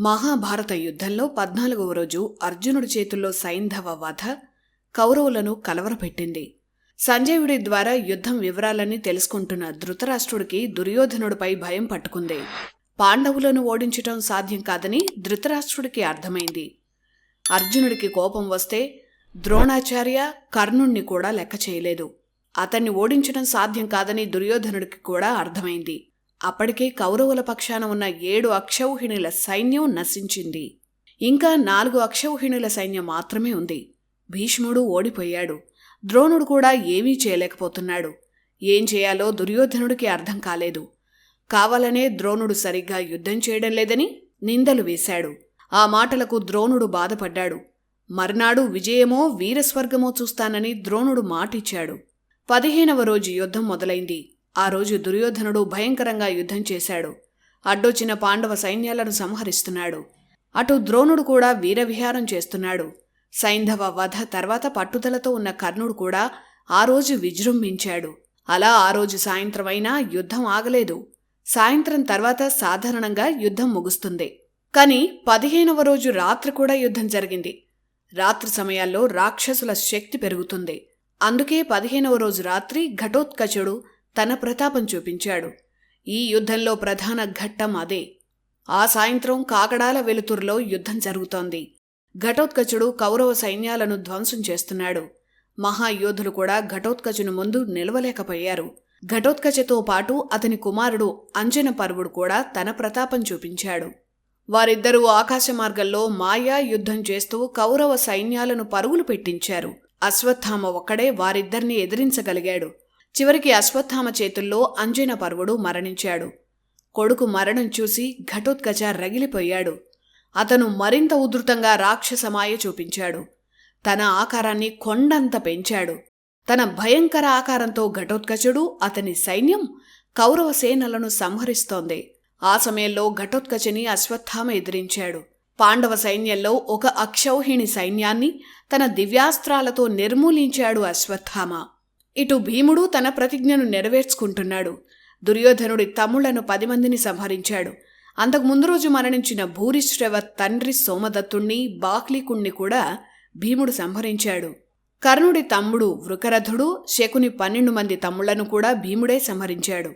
మహాభారత యుద్ధంలో పద్నాలుగవ రోజు అర్జునుడి చేతుల్లో సైంధవ వధ కౌరవులను కలవరపెట్టింది. సంజయుడి ద్వారా యుద్ధం వివరాలన్నీ తెలుసుకుంటున్న ధృతరాష్ట్రుడికి దుర్యోధనుడిపై భయం పట్టుకుంది. పాండవులను ఓడించటం సాధ్యం కాదని ధృతరాష్ట్రుడికి అర్థమైంది. అర్జునుడికి కోపం వస్తే ద్రోణాచార్య కర్ణుణ్ణి కూడా లెక్క చేయలేదు. అతన్ని ఓడించడం సాధ్యం కాదని దుర్యోధనుడికి కూడా అర్థమైంది. అప్పటికే కౌరవుల పక్షాన ఉన్న ఏడు అక్షౌహిణుల సైన్యం నశించింది. ఇంకా నాలుగు అక్షౌహిణుల సైన్యం మాత్రమే ఉంది. భీష్ముడు ఓడిపోయాడు. ద్రోణుడు కూడా ఏమీ చేయలేకపోతున్నాడు. ఏం చేయాలో దుర్యోధనుడికి అర్థం కాలేదు. కావాలనే ద్రోణుడు సరిగ్గా యుద్ధం చేయడం లేదని నిందలు వేశాడు. ఆ మాటలకు ద్రోణుడు బాధపడ్డాడు. మర్నాడు విజయమో వీరస్వర్గమో చూస్తానని ద్రోణుడు మాటిచ్చాడు. పదిహేనవ రోజు యుద్ధం మొదలైంది. ఆ రోజు దుర్యోధనుడు భయంకరంగా యుద్ధం చేశాడు. అడ్డొచ్చిన పాండవ సైన్యాలను సంహరిస్తున్నాడు. అటు ద్రోణుడు కూడా వీరవిహారం చేస్తున్నాడు. సైంధవ వధ తర్వాత పట్టుదలతో ఉన్న కర్ణుడు కూడా ఆ రోజు విజృంభించాడు. అలా ఆ రోజు సాయంత్రమైనా యుద్ధం ఆగలేదు. సాయంత్రం తర్వాత సాధారణంగా యుద్ధం ముగుస్తుంది. కాని పదిహేనవ రోజు రాత్రి కూడా యుద్ధం జరిగింది. రాత్రి సమయాల్లో రాక్షసుల శక్తి పెరుగుతుంది. అందుకే పదిహేనవ రోజు రాత్రి ఘటోత్కచుడు తన ప్రతాపం చూపించాడు. ఈ యుద్ధంలో ప్రధాన ఘట్టం అదే. ఆ సాయంత్రం కాకడాల వెలుతురులో యుద్ధం జరుగుతోంది. ఘటోత్కచుడు కౌరవ సైన్యాలను ధ్వంసం చేస్తున్నాడు. మహాయోధులు కూడా ఘటోత్కచుని ముందు నిలవలేకపోయారు. ఘటోత్కచతో పాటు అతని కుమారుడు అంజన పర్వుడు కూడా తన ప్రతాపం చూపించాడు. వారిద్దరూ ఆకాశ మార్గంలో మాయా యుద్ధం చేస్తూ కౌరవ సైన్యాలను పరుగులు పెట్టించారు. అశ్వత్థామ ఒక్కడే వారిద్దరిని ఎదిరించగలిగాడు. చివరికి అశ్వత్థామ చేతుల్లో అంజన పర్వుడు మరణించాడు. కొడుకు మరణం చూసి ఘటోత్కచ రగిలిపోయాడు. అతను మరింత ఉధృతంగా రాక్షసమాయ చూపించాడు. తన ఆకారాన్ని కొండంత పెంచాడు. తన భయంకర ఆకారంతో ఘటోత్కచుడు అతని సైన్యం కౌరవ సేనలను సంహరిస్తోంది. ఆ సమయంలో ఘటోత్కచని అశ్వత్థామ ఎదిరించాడు. పాండవ సైన్యంలో ఒక అక్షౌహిణి సైన్యాన్ని తన దివ్యాస్త్రాలతో నిర్మూలించాడు అశ్వత్థామ. ఇటు భీముడు తన ప్రతిజ్ఞను నెరవేర్చుకుంటున్నాడు. దుర్యోధనుడి తమ్ముళ్ళను పది మందిని సంహరించాడు. అంతకు ముందు రోజు మరణించిన భూరిశ్రవ తండ్రి సోమదత్తుణ్ణి బాహ్లీకుణ్ణి కూడా భీముడు సంహరించాడు. కర్ణుడి తమ్ముడు వృకరథుడు శకుని పన్నెండు మంది తమ్ముళ్ళను కూడా భీముడే సంహరించాడు.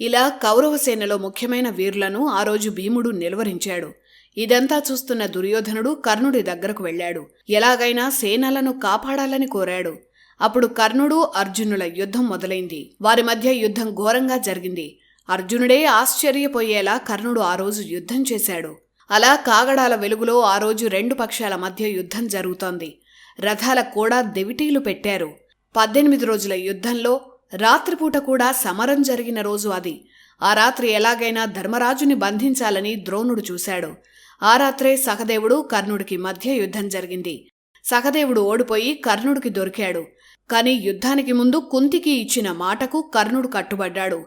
ఇలా కౌరవ సేనలో ముఖ్యమైన వీరులను ఆ రోజు భీముడు నిలువరించాడు ఇదంతా చూస్తున్న దుర్యోధనుడు కర్ణుడి దగ్గరకు వెళ్ళాడు. ఎలాగైనా సేనలను కాపాడాలని కోరాడు. అప్పుడు కర్ణుడు అర్జునుల యుద్ధం మొదలైంది. వారి మధ్య యుద్ధం ఘోరంగా జరిగింది. అర్జునుడే ఆశ్చర్యపోయేలా కర్ణుడు ఆ రోజు యుద్ధం చేశాడు. అలా కాగడాల వెలుగులో ఆ రోజు రెండు పక్షాల మధ్య యుద్ధం జరుగుతోంది. రథాల కూడా దెవిటీలు పెట్టారు. పద్దెనిమిది రోజుల యుద్ధంలో రాత్రిపూట కూడా సమరం జరిగిన రోజు అది. ఆ రాత్రి ఎలాగైనా ధర్మరాజుని బంధించాలని ద్రోణుడు చూశాడు. ఆ రాత్రే సహదేవుడు కర్ణుడికి మధ్య యుద్ధం జరిగింది. సహదేవుడు ఓడిపోయి కర్ణుడికి దొరికాడు. కాని యుద్ధానికి ముందు కుంతికి ఇచ్చిన మాటకు కర్ణుడు కట్టుబడ్డాడు.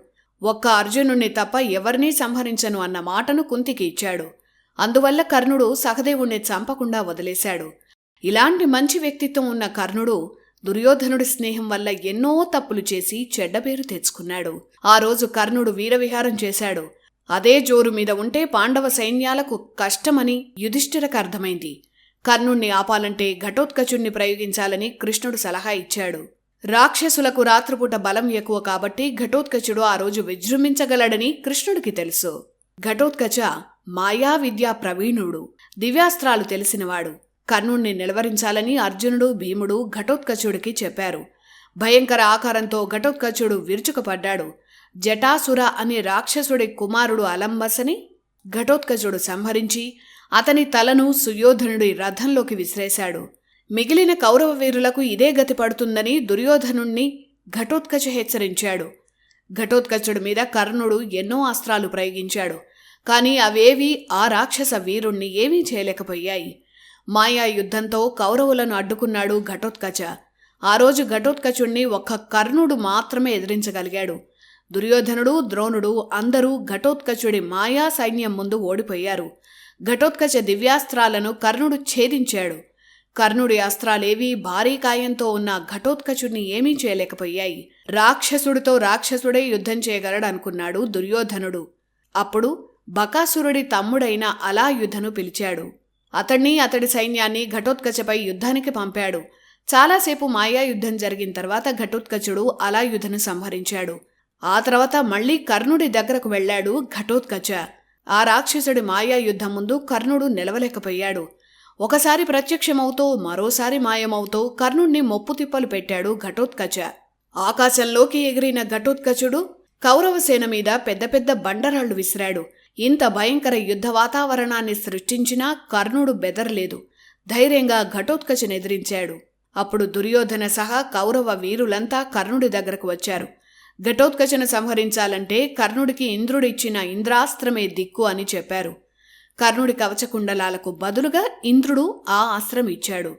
ఒక్క అర్జునుణ్ణి తప్ప ఎవరినీ సంహరించను అన్న మాటను కుంతికి ఇచ్చాడు. అందువల్ల కర్ణుడు సహదేవుణ్ణి చంపకుండా వదిలేశాడు. ఇలాంటి మంచి వ్యక్తిత్వం ఉన్న కర్ణుడు దుర్యోధనుడి స్నేహం వల్ల ఎన్నో తప్పులు చేసి చెడ్డ పేరు తెచ్చుకున్నాడు. ఆ రోజు కర్ణుడు వీరవిహారం చేశాడు. అదే జోరు మీద ఉంటే పాండవ సైన్యాలకు కష్టమని యుధిష్ఠిరకు అర్థమైంది. కర్ణుణ్ణి ఆపాలంటే ఘటోత్కచుణ్ణి ప్రయోగించాలని కృష్ణుడు సలహా ఇచ్చాడు. రాక్షసులకు రాత్రిపూట బలం ఎక్కువ కాబట్టి ఘటోత్కచుడు ఆ రోజు విజృంభించగలడని కృష్ణుడికి తెలుసు. ఘటోత్కచ మాయా విద్యా ప్రవీణుడు. దివ్యాస్త్రాలు తెలిసినవాడు. కర్ణుణ్ణి నిలవరించాలని అర్జునుడు భీముడు ఘటోత్కచుడికి చెప్పారు. భయంకర ఆకారంతో ఘటోత్కచుడు విరుచుకుపడ్డాడు. జటాసుర అనే రాక్షసుడి కుమారుడు అలంబసని ఘటోత్కచుడు సంహరించి అతని తలను సుయోధనుడి రథంలోకి విసిరేశాడు. మిగిలిన కౌరవ వీరులకు ఇదే గతి పడుతుందని దుర్యోధనుణ్ణి ఘటోత్కచ హెచ్చరించాడు. ఘటోత్కచుడి మీద కర్ణుడు ఎన్నో అస్త్రాలు ప్రయోగించాడు. కానీ అవేవీ ఆ రాక్షస వీరుణ్ణి ఏమీ చేయలేకపోయాయి. మాయా యుద్ధంతో కౌరవులను అడ్డుకున్నాడు ఘటోత్కచ. ఆ రోజు ఘటోత్కచుణ్ణి ఒక్క కర్ణుడు మాత్రమే ఎదిరించగలిగాడు. దుర్యోధనుడు ద్రోణుడు అందరూ ఘటోత్కచుడి మాయా సైన్యం ముందు ఓడిపోయారు. ఘటోత్కచ దివ్యాస్త్రాలను కర్ణుడు ఛేదించాడు. కర్ణుడి అస్త్రాలేవీ భారీ కాయంతో ఉన్న ఘటోత్కచుడిని ఏమీ చేయలేకపోయాయి. రాక్షసుడితో రాక్షసుడే యుద్ధం చేయగలడనుకున్నాడు దుర్యోధనుడు. అప్పుడు బకాసురుడి తమ్ముడైన అలాయుధను పిలిచాడు. అతణ్ణి అతడి సైన్యాన్ని ఘటోత్కచపై యుద్ధానికి పంపాడు. చాలాసేపు మాయా యుద్ధం జరిగిన తర్వాత ఘటోత్కచుడు అలాయుధను సంహరించాడు. ఆ తర్వాత మళ్ళీ కర్ణుడి దగ్గరకు వెళ్ళాడు ఘటోత్కచ. ఆ రాక్షసుడి మాయాయుద్ధం ముందు కర్ణుడు నిలవలేకపోయాడు. ఒకసారి ప్రత్యక్షమవుతూ మరోసారి మాయమవుతూ కర్ణుణ్ణి మొప్పు తిప్పలు పెట్టాడు ఘటోత్కచ. ఆకాశంలోకి ఎగిరిన ఘటోత్కచుడు కౌరవసేన మీద పెద్ద పెద్ద బండరాళ్ళు విసిరాడు. ఇంత భయంకర యుద్ధ వాతావరణాన్ని సృష్టించినా కర్ణుడు బెదరలేదు. ధైర్యంగా ఘటోత్కచుని ఎదిరించాడు. అప్పుడు దుర్యోధన సహా కౌరవ వీరులంతా కర్ణుడి దగ్గరకు వచ్చారు. ఘటోత్కచను సంహరించాలంటే కర్ణుడికి ఇంద్రుడిచ్చిన ఇంద్రాస్త్రమే దిక్కు అని చెప్పారు. కర్ణుడి కవచకుండలాలకు బదులుగా ఇంద్రుడు ఆ అస్త్రం ఇచ్చాడు.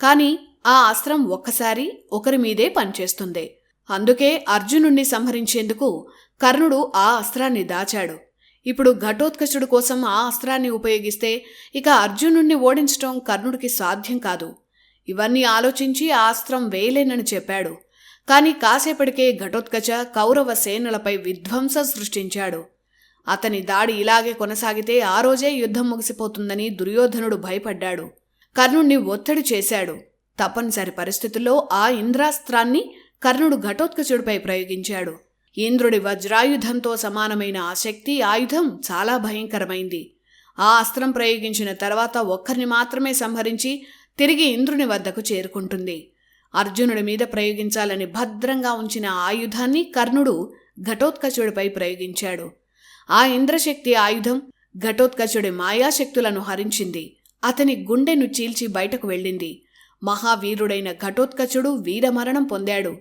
కాని ఆ అస్త్రం ఒక్కసారి ఒకరి మీదే పనిచేస్తుంది. అందుకే అర్జునుణ్ణి సంహరించేందుకు కర్ణుడు ఆ అస్త్రాన్ని దాచాడు. ఇప్పుడు ఘటోత్కచుడు కోసం ఆ అస్త్రాన్ని ఉపయోగిస్తే ఇక అర్జునుణ్ణి ఓడించటం కర్ణుడికి సాధ్యం కాదు. ఇవన్నీ ఆలోచించి ఆ అస్త్రం వేయలేనని చెప్పాడు. కాని కాసేపటికే ఘటోత్కచ కౌరవ సేనలపై విధ్వంసం సృష్టించాడు. అతని దాడి ఇలాగే కొనసాగితే ఆ రోజే యుద్ధం ముగిసిపోతుందని దుర్యోధనుడు భయపడ్డాడు. కర్ణుణ్ణి ఒత్తిడి చేశాడు. తప్పనిసరి పరిస్థితుల్లో ఆ ఇంద్రాస్త్రాన్ని కర్ణుడు ఘటోత్కచుడిపై ప్రయోగించాడు. ఇంద్రుడి వజ్రాయుధంతో సమానమైన ఆ శక్తి ఆయుధం చాలా భయంకరమైంది. ఆ అస్త్రం ప్రయోగించిన తర్వాత ఒక్కరిని మాత్రమే సంహరించి తిరిగి ఇంద్రుని వద్దకు చేరుకుంటుంది. అర్జునుడి మీద ప్రయోగించాలని భద్రంగా ఉంచిన ఆయుధాన్ని కర్ణుడు ఘటోత్కచుడిపై ప్రయోగించాడు. ఆ ఇంద్రశక్తి ఆయుధం ఘటోత్కచుడి మాయాశక్తులను హరించింది. అతని గుండెను చీల్చి బయటకు వెళ్ళింది. మహావీరుడైన ఘటోత్కచుడు వీరమరణం పొందాడు.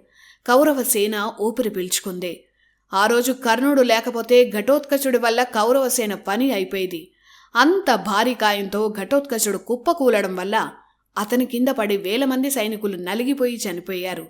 కౌరవ సేన ఊపిరి పీల్చుకుంది. ఆ రోజు కర్ణుడు లేకపోతే ఘటోత్కచుడి వల్ల కౌరవసేన పని అయిపోయేది. అంత భారీ కాయంతో ఘటోత్కచుడు కుప్పకూలడం వల్ల అతని కింద పడి వేల మంది సైనికులు నలిగిపోయి చనిపోయారు.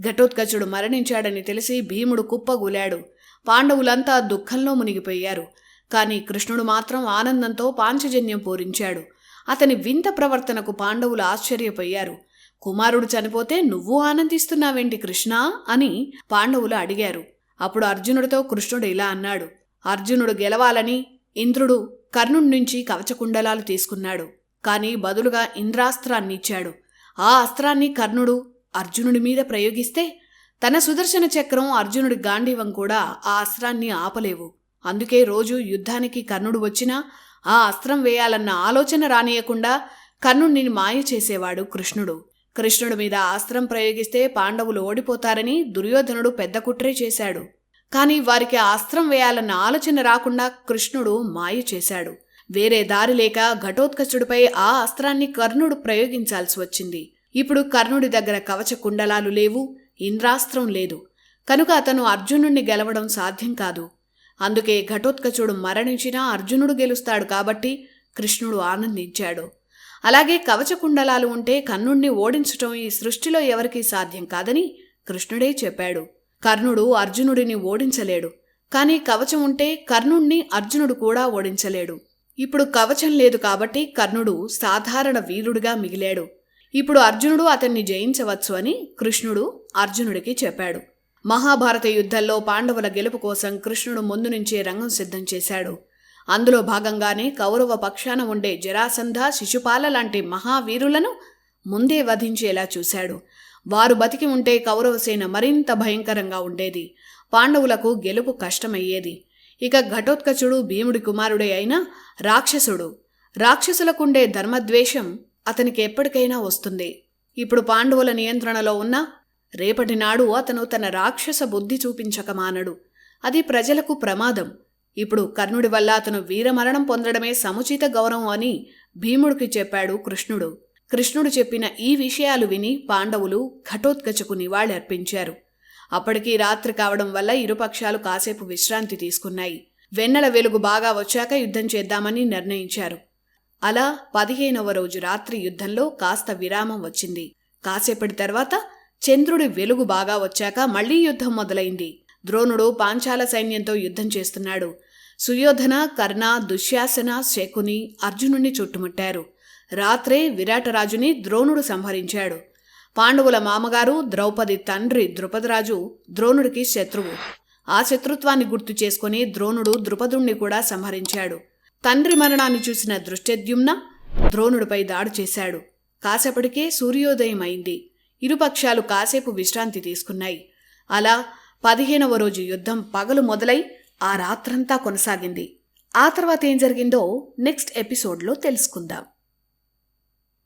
ఘటోత్కచుడు మరణించాడని తెలిసి భీముడు కుప్పగూలాడు. పాండవులంతా దుఃఖంలో మునిగిపోయారు. కానీ కృష్ణుడు మాత్రం ఆనందంతో పాంచజన్యం పూరించాడు. అతని వింత ప్రవర్తనకు పాండవులు ఆశ్చర్యపోయారు. కుమారుడు చనిపోతే నువ్వు ఆనందిస్తున్నావేంటి కృష్ణ? అని పాండవులు అడిగారు. అప్పుడు అర్జునుడితో కృష్ణుడు ఇలా అన్నాడు. అర్జునుడు గెలవాలని ఇంద్రుడు కర్ణుడి నుంచి కవచకుండలాలు తీసుకున్నాడు. కానీ బదులుగా ఇంద్రాస్త్రాన్ని ఇచ్చాడు ఆ అస్త్రాన్ని కర్ణుడు అర్జునుడి మీద ప్రయోగిస్తే తన సుదర్శన చక్రం అర్జునుడి గాంధీవం కూడా ఆ అస్త్రాన్ని ఆపలేవు. అందుకే రోజు యుద్ధానికి కర్ణుడు వచ్చినా ఆ అస్త్రం వేయాలన్న ఆలోచన రానియకుండా కర్ణుడిని మాయ చేసేవాడు కృష్ణుడు. కృష్ణుడి మీద అస్త్రం ప్రయోగిస్తే పాండవులు ఓడిపోతారని దుర్యోధనుడు పెద్ద కుట్రే చేశాడు. కానీ వారికి ఆ అస్త్రం వేయాలన్న ఆలోచన రాకుండా కృష్ణుడు మాయ చేశాడు. వేరే దారి లేక ఘటోత్కచుడిపై ఆ అస్త్రాన్ని కర్ణుడు ప్రయోగించాల్సి వచ్చింది. ఇప్పుడు కర్ణుడి దగ్గర కవచ కుండలాలు లేవు ఇంద్రాస్త్రం లేదు. కనుక అతను అర్జునుణ్ణి గెలవడం సాధ్యం కాదు. అందుకే ఘటోత్కచుడు మరణించినా అర్జునుడు గెలుస్తాడు కాబట్టి కృష్ణుడు ఆనందించాడు. అలాగే కవచకుండలాలు ఉంటే కర్ణుణ్ణి ఓడించటం ఈ సృష్టిలో ఎవరికీ సాధ్యం కాదని కృష్ణుడే చెప్పాడు. కర్ణుడు అర్జునుడిని ఓడించలేడు. కానీ కవచం ఉంటే కర్ణుణ్ణి అర్జునుడు కూడా ఓడించలేడు. ఇప్పుడు కవచం లేదు కాబట్టి కర్ణుడు సాధారణ వీరుడుగా మిగిలాడు. ఇప్పుడు అర్జునుడు అతన్ని జయించవచ్చు అని కృష్ణుడు అర్జునుడికి చెప్పాడు. మహాభారత యుద్ధంలో పాండవుల గెలుపు కోసం కృష్ణుడు ముందు నుంచే రంగం సిద్ధం చేశాడు. అందులో భాగంగానే కౌరవ పక్షాన ఉండే జరాసంధ శిశుపాల లాంటి మహావీరులను ముందే వధించేలా చూశాడు. వారు బతికి ఉంటే కౌరవసేన మరింత భయంకరంగా ఉండేది. పాండవులకు గెలుపు కష్టమయ్యేది. ఇక ఘటోత్కచుడు భీముడి కుమారుడే అయినా రాక్షసుడు. రాక్షసులకుండే ధర్మద్వేషం అతనికి ఎప్పటికైనా వస్తుంది. ఇప్పుడు పాండవుల నియంత్రణలో ఉన్న రేపటి నాడు అతను తన రాక్షస బుద్ధి చూపించక మానడు. అది ప్రజలకు ప్రమాదం. ఇప్పుడు కర్ణుడి వల్ల అతను వీరమరణం పొందడమే సముచిత గౌరవం అని భీముడికి చెప్పాడు కృష్ణుడు. కృష్ణుడు చెప్పిన ఈ విషయాలు విని పాండవులు ఘటోత్కచకు నివాళి అర్పించారు అప్పటికి రాత్రి కావడం వల్ల ఇరుపక్షాలు కాసేపు విశ్రాంతి తీసుకున్నాయి. వెన్నెల వెలుగు బాగా వచ్చాక యుద్ధం చేద్దామని నిర్ణయించారు. అలా పదిహేనవ రోజు రాత్రి యుద్ధంలో కాస్త విరామం వచ్చింది. కాసేపటి తర్వాత చంద్రుడి వెలుగు బాగా వచ్చాక మళ్ళీ యుద్ధం మొదలైంది. ద్రోణుడు పాంచాల సైన్యంతో యుద్ధం చేస్తున్నాడు. సుయోధన కర్ణ దుశ్యాసన శకుని అర్జునుణ్ణి చుట్టుముట్టారు. రాత్రే విరాటరాజుని ద్రోణుడు సంహరించాడు. పాండవుల మామగారు ద్రౌపది తండ్రి ద్రుపదరాజు ద్రోణుడికి శత్రువు. ఆ శత్రుత్వాన్ని గుర్తు చేసుకుని ద్రోణుడు ద్రుపదుణ్ణి కూడా సంహరించాడు. తండ్రి మరణాన్ని చూసిన దృష్టద్యుమ్న ద్రోణుడిపై దాడి చేశాడు. కాసేపటికే సూర్యోదయం అయింది ఇరుపక్షాలు కాసేపు విశ్రాంతి తీసుకున్నాయి. అలా పదిహేనవ రోజు యుద్ధం పగలు మొదలై ఆ రాత్రంతా కొనసాగింది. ఆ తర్వాత ఏం జరిగిందో నెక్స్ట్ ఎపిసోడ్లో తెలుసుకుందాం.